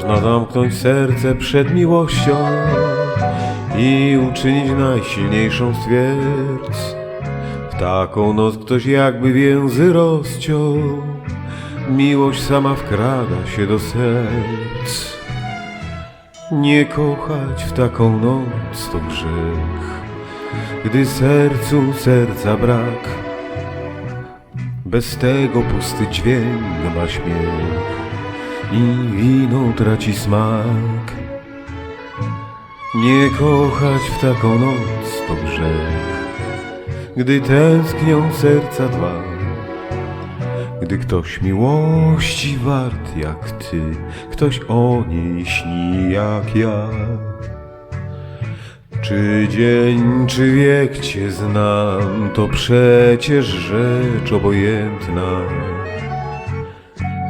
zamknąć serce przed miłością i uczynić najsilniejszą z. W taką noc ktoś jakby więzy rozciął, miłość sama wkrada się do serc. Nie kochać w taką noc to grzech, gdy sercu serca brak. Bez tego pusty dźwięk ma śmiech i wino traci smak. Nie kochać w taką noc to grzech, gdy tęsknią serca dwa. Gdy ktoś miłości wart jak ty, ktoś o niej śni jak ja. Czy dzień, czy wiek cię znam, to przecież rzecz obojętna.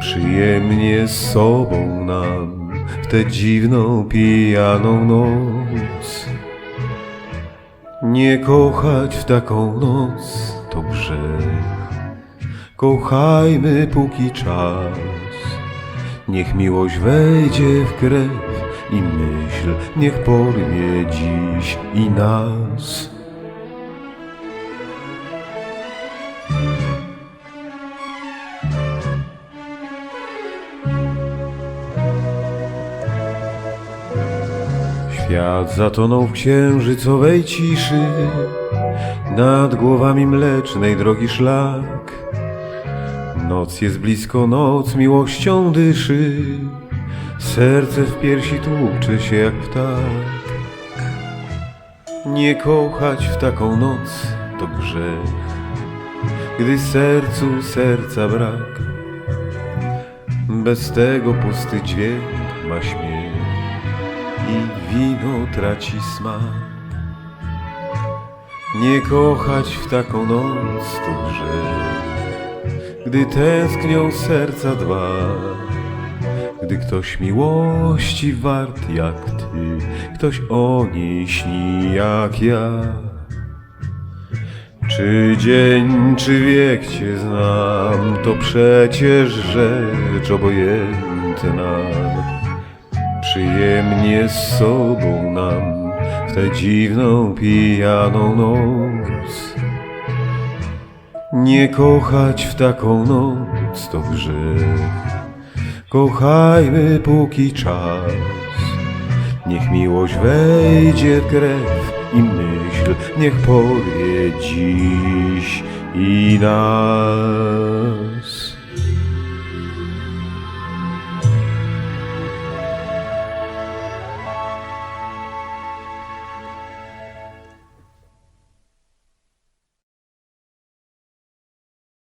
Przyjemnie z sobą nam w tę dziwną, pijaną noc. Nie kochać w taką noc to grzech. Kochajmy póki czas. Niech miłość wejdzie w krew i myśl niech porwie dziś i nas. Świat zatonął w księżycowej ciszy, nad głowami mlecznej drogi szlak. Noc jest blisko, noc miłością dyszy, serce w piersi tłucze się jak ptak. Nie kochać w taką noc to grzech, gdy sercu serca brak. Bez tego pusty dźwięk ma śmiech i wino traci smak. Nie kochać w taką noc to gdy tęsknią serca dwa. Gdy ktoś miłości wart jak ty, ktoś o niej śni jak ja. Czy dzień, czy wiek cię znam, to przecież rzecz obojętna. Przyjemnie z sobą nam w tę dziwną, pijaną noc. Nie kochać w taką noc to grzech. Kochajmy póki czas. Niech miłość wejdzie w krew i myśl, niech porwie dziś i nas.